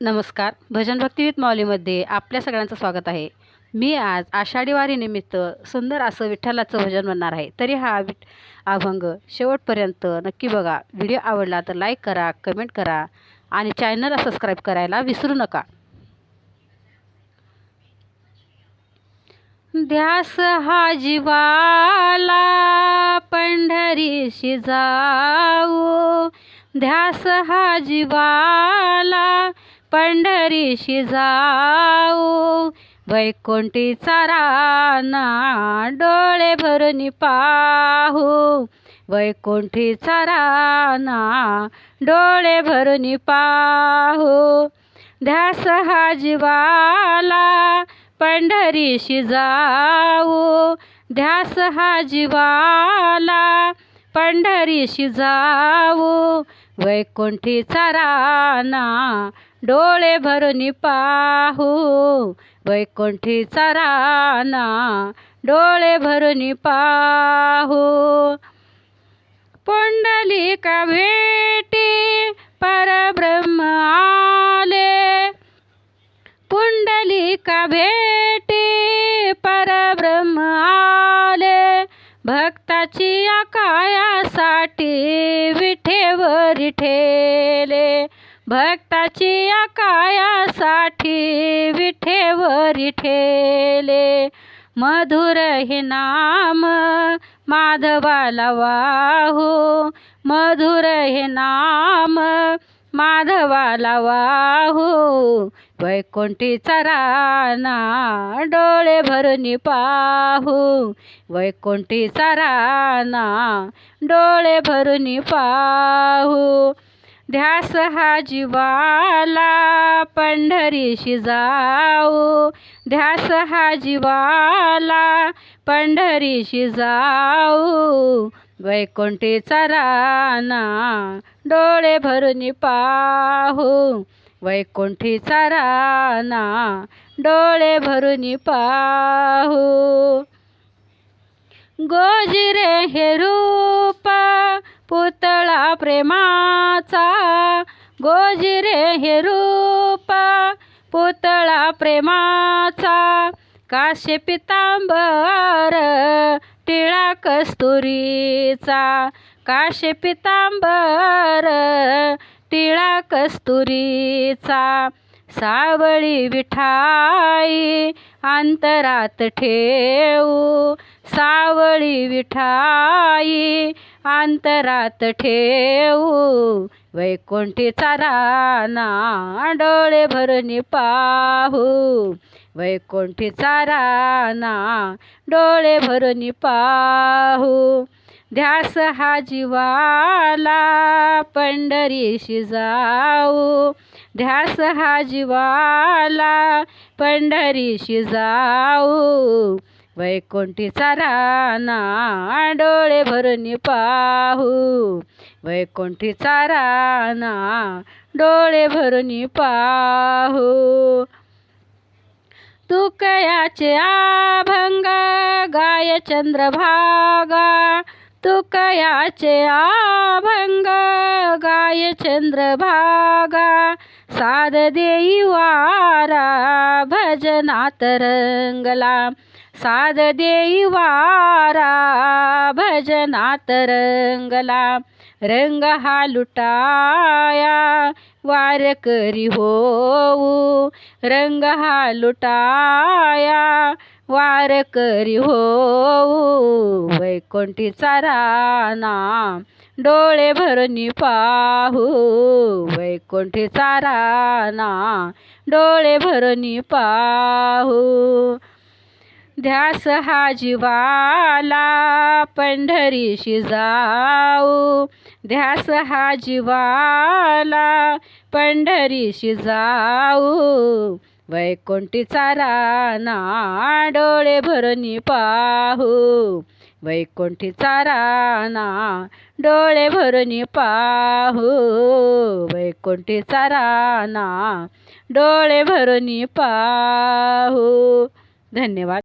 नमस्कार. भजन भक्तिवीत माऊलीमध्ये आपल्या सगळ्यांचं स्वागत आहे. मी आज आषाढी वारीनिमित्त सुंदर असं विठ्ठलाचं भजन म्हणणार आहे. तरी हा विठ अभंग शेवटपर्यंत नक्की बघा. व्हिडिओ आवडला तर लाईक करा कमेंट करा आणि चॅनलला सबस्क्राईब करायला विसरू नका. ध्यास हा जीवाला पंढरीशी जाऊ. ध्यास हा जीवाला पंढरीशी जाऊ वैकुंठीचा राना डोळे भरून पाहू. वैकुंठीचा राना डोळे भरून पाहू. ध्यास हा जीवाला पंढरीशी जाऊ ध्यास हा जीवाला पंढरीशी जाऊ वैकुंठीचा राना डोळे भरून पाहू. वैकुंठीचा चराना डोळे भरून पाहू. पुंडलिका भेटी परब्रह्म आले. पुंडलिका भेटी परब्रह्म आले. भक्ताची आकायासाठी विठेवर ठेले. भक्ताची आकायासाठी विठेवरी ठेले. मधुर हे नाम माधवाला वाहू. मधुर हे नाम माधवाला वाहू. वैकुंठीचा राणा डोळे भरून पाहू. वैकुंठीचा राणा डोळे भरून पाहू. ध्यास हा जीवाला पंढरीशी जाऊ. ध्यास हा जीवाला पंढरीशी जाऊ. वैकुंठीचा राना डोळे भरून पाहू. वैकुंठीचा राना डोळे भरून पाहू. गोजिरे हे रूप प्रेमाचा गोजिरे हे रूप पुतळा प्रेमाचा. काशे पितांबर टिळा कस्तुरीचा काशे पितांबर टिळा कस्तुरीचा सावळी विठाई अंतरात ठेवू. सावळी विठाई अंतरात ठेवू. वैकुंठीचा राना डोळे भरून पाहू. वैकुंठीचा राना डोळे भरून पाहू. ध्यास हा जीवाला पंढरीशी जाऊ. ध्यास हा जीवाला पंढरीशी जाऊ वैकुंठीचा राणा डोळे भरून पाहू. वैकुंठीचा राणा डोळे भरून पाहू. तुकयाचे आभंग गाय चंद्रभागा. तुकयाचे आभंग गाय चंद्रभागा. साद देई वारा भजनात रंगला. साद देई वारा भजनात रंगला. रंग हा लुटाया वारकरी होऊ. रंग हा लुटाया वारकरी होऊ. वैकुंठीचा राना डोळे भरून पाहू. वैकुंठीचा राना डोळे भरणी पाहू. ध्यास हा जीवाला पंढरीशी जाऊ. ध्यास हा जीवाला पंढरीशी जाऊ. वैकुंठीचा राना डोळे भरणी पाहू. वैकुंठीचा राना डोळे भरून पाहू वैकुंठीचा राना डोळे भरून पाहू. धन्यवाद.